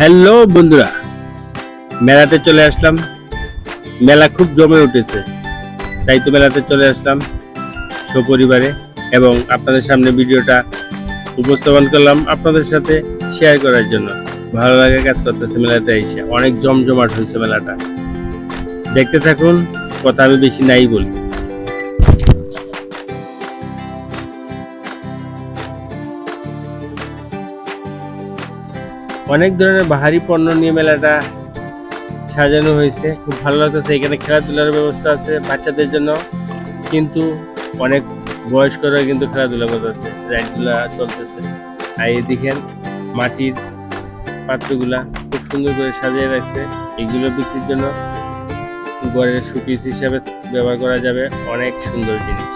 Hello বন্ধুরা, মেলাতে চলে আসলাম। মেলা খুব জমে উঠেছে, তাই তো মেলাতে চলে আসলাম সপরিবারে এবং আপনাদের সামনে ভিডিওটা উপস্থাপন করলাম আপনাদের সাথে শেয়ার করার জন্য। ভালো লাগে কাজ করতেছে মেলাতে এসে, অনেক জমজমাট হয়েছে মেলাটা। দেখতে থাকুন, কথা আমি বেশি নাই বলি। অনেক ধরনের বাহারি পণ্য নিয়ে মেলাটা সাজানো হয়েছে। খুব ভালো লাগতেছে। এখানে খেলাধুলার ব্যবস্থা আছে বাচ্চাদের জন্য। কিন্তু অনেক বয়স্করা কিন্তু খেলাধুলা করতেছে। রাইডগুলা চলতেছে। আর এই মাটির পাত্রগুলা খুব সুন্দর করে সাজিয়ে রাখছে। এগুলো বিক্রির জন্য ঘরের শোপিস হিসাবে ব্যবহার করা যাবে। অনেক সুন্দর জিনিস।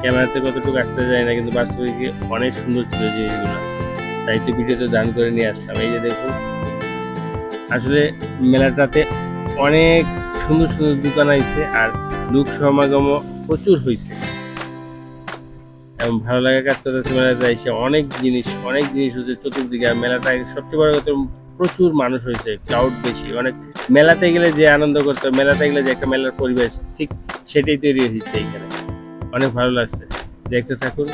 ক্যামেরাতে কতটুকু আসতে যায় না, কিন্তু বাস্তবিক অনেক সুন্দর ছিল জিনিসগুলো। তাই তো ভিডিওতে দান করে নিয়ে আসলাম। এই যে দেখুন, আসলে মেলাটাতে অনেক সুন্দর সুন্দর দোকান আইছে আর লোক সমাগমও প্রচুর হয়েছে এবং ভালো লাগা কাজ করতেছে মেলাতে এসে অনেক জিনিস অনেক জিনিস হচ্ছে চতুর্দিকে। আর মেলাটা সবচেয়ে বড় কথা, প্রচুর মানুষ হয়েছে ক্রাউড বেশি। অনেক মেলাতে গেলে যে আনন্দ করতে মেলাতে গেলে যে একটা মেলার পরিবেশ, ঠিক সেটাই তৈরি হয়েছে এখানে। অনেক ভালো লাগছে। দেখতে থাকুন।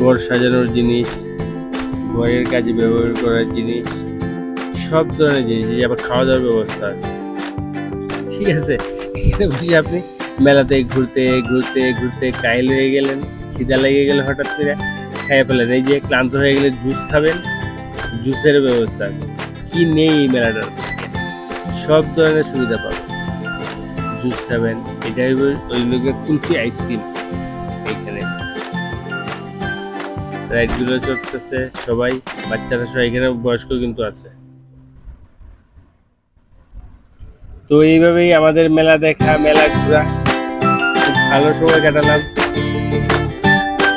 ঘর সাজানোর জিনিস, ঘরের কাজে ব্যবহার করার জিনিস, সব ধরনের জিনিস যে আবার খাওয়া দাওয়ার ব্যবস্থা আছে। ঠিক আছে, এখানে বসে আপনি মেলাতে ঘুরতে ঘুরতে ঘুরতে কাইল হয়ে গেলেন, খিদা লেগে গেলে হঠাৎ করে, খাইয়ে ফেলেন। এই যে ক্লান্ত হয়ে গেলে জুস খাবেন জুসের ব্যবস্থা আছে। কি নেই এই মেলাটার সব ধরনের সুবিধা পাবেন। জুস খাবেন, এটাই ওই লোকের কুলফি আইসক্রিম, এখানে। রাইডগুলো চড়তেছে সবাই, বাচ্চারা সবাই এখানে বয়স্ক কিন্তু আছে। তো এইভাবেই আমাদের মেলা দেখা, মেলা ঘোরা। খুব ভালো সময় কাটালাম।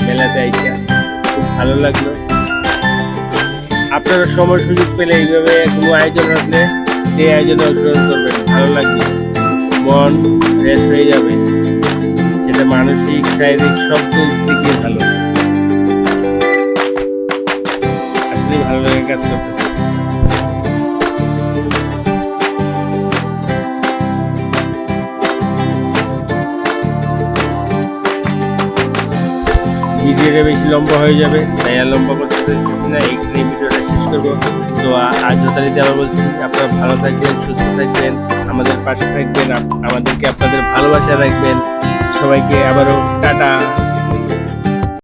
মেলাতে আইসা খুব ভালো লাগল। আপনারা সময় সুযোগ পেলে এইভাবে কোনো আয়োজন আসলে সেই আয়োজনে অংশগ্রহণ করবেন। ভালো লাগবে। মন ফ্রেশ হয়ে যাবে। সেটা মানসিক, শারীরিক সব দিক থেকে ভালো। কাজ করতেছে। ভিডিওটা বেশি লম্বা হয়ে যাবে, তাই আর লম্বা করতে চাইতেছি না, এইখানে ভিডিওটা শেষ করব। তো আজ যথারীতি আবার বলছি, আপনারা ভালো থাকবেন, সুস্থ থাকবেন, আমাদের পাশে থাকবেন আমাদেরকে আপনাদের ভালোবাসা রাখবেন। সবাইকে আবারও টাটা।